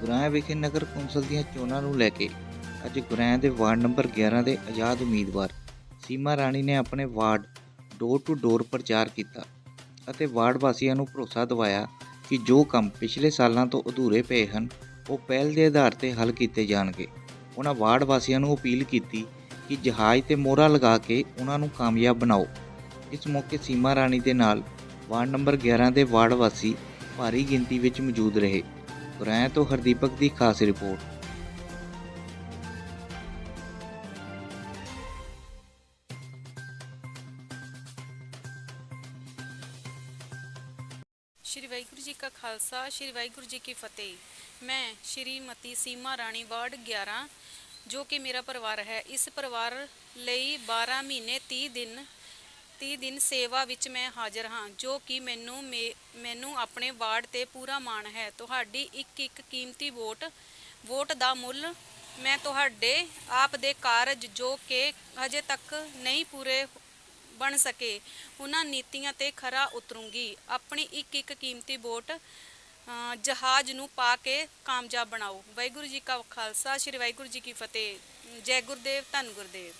ਗੁਰੈਂ ਵਿਖੇ ਨਗਰ ਕੌਂਸਲ ਦੀਆਂ ਚੋਣਾਂ ਨੂੰ ਲੈ ਕੇ ਅੱਜ ਗੁਰੈਂ ਦੇ ਵਾਰਡ ਨੰਬਰ 11 ਦੇ ਆਜ਼ਾਦ ਉਮੀਦਵਾਰ ਸੀਮਾ ਰਾਣੀ ਨੇ ਆਪਣੇ ਵਾਰਡ ਡੋਰ ਟੂ ਡੋਰ ਪ੍ਰਚਾਰ ਕੀਤਾ ਅਤੇ ਵਾਰਡ ਵਾਸੀਆਂ ਨੂੰ ਭਰੋਸਾ ਦਿਵਾਇਆ ਕਿ ਜੋ ਕੰਮ ਪਿਛਲੇ ਸਾਲਾਂ ਤੋਂ ਅਧੂਰੇ ਪਏ ਹਨ, ਉਹ ਪਹਿਲ ਦੇ ਆਧਾਰ ਤੇ ਹੱਲ ਕੀਤੇ ਜਾਣਗੇ। ਉਹਨਾਂ ਵਾਰਡ ਵਾਸੀਆਂ ਨੂੰ ਅਪੀਲ ਕੀਤੀ ਕਿ ਜਹਾਜ਼ ਤੇ ਮੋਹਰਾ ਲਗਾ ਕੇ ਉਹਨਾਂ ਨੂੰ ਕਾਮਯਾਬ ਬਣਾਓ। ਇਸ ਮੌਕੇ ਸੀਮਾ ਰਾਣੀ ਦੇ ਨਾਲ ਵਾਰਡ ਨੰਬਰ 11 ਦੇ ਵਾਰਡ ਵਾਸੀ ਭਾਰੀ ਗਿਣਤੀ ਵਿੱਚ ਮੌਜੂਦ ਰਹੇ। ਗੁਰੈਂ ਤੋਂ ਹਰਦੀਪਕ ਦੀ ਖਾਸ ਰਿਪੋਰਟ। ਸ਼੍ਰੀ ਵਾਹਿਗੁਰੂ ਜੀ ਕਾ ਖਾਲਸਾ, ਸ਼੍ਰੀ ਵਾਹਿਗੁਰੂ ਜੀ ਕੀ ਫਤਿਹ। ਮੈਂ ਸ਼੍ਰੀਮਤੀ ਸੀਮਾ ਰਾਣੀ ਵਾਰਡ 11 ਜੋ ਕਿ ਮੇਰਾ ਪਰਿਵਾਰ ਹੈ। ਇਸ ਪਰਿਵਾਰ ਲਈ 12 ਮਹੀਨੇ 30 ਦਿਨ 30 ਦਿਨ ਸੇਵਾ ਵਿੱਚ ਮੈਂ ਹਾਜ਼ਰ ਹਾਂ, ਜੋ ਕਿ ਮੈਨੂੰ ਮੇ- ਮੈਨੂੰ ਆਪਣੇ ਵਾਰਡ ਤੇ ਪੂਰਾ ਮਾਣ ਹੈ। ਤੁਹਾਡੀ ਇੱਕ ਇੱਕ ਕੀਮਤੀ ਵੋਟ ਵੋਟ ਦਾ ਮੁੱਲ ਮੈਂ ਤੁਹਾਡੇ ਆਪ ਦੇ ਕਾਰਜ ਜੋ ਕਿ ਹਜੇ ਤੱਕ ਨਹੀਂ ਪੂਰੇ ਬਣ ਸਕੇ, ਉਹਨਾਂ ਨੀਤੀਆਂ ਤੇ ਖਰਾ ਉਤਰੂੰਗੀ। ਆਪਣੀ ਇੱਕ ਇੱਕ ਕੀਮਤੀ ਵੋਟ ਜਹਾਜ਼ ਨੂੰ ਪਾ ਕੇ ਕਾਮਯਾਬ ਬਣਾਓ। ਵਾਹਿਗੁਰੂ ਜੀ ਕਾ ਖਾਲਸਾ, ਸ੍ਰੀ ਵਾਹਿਗੁਰੂ ਜੀ ਕੀ ਫਤਿਹ। ਜੈ ਗੁਰਦੇਵ, ਧੰਨ ਗੁਰਦੇਵ।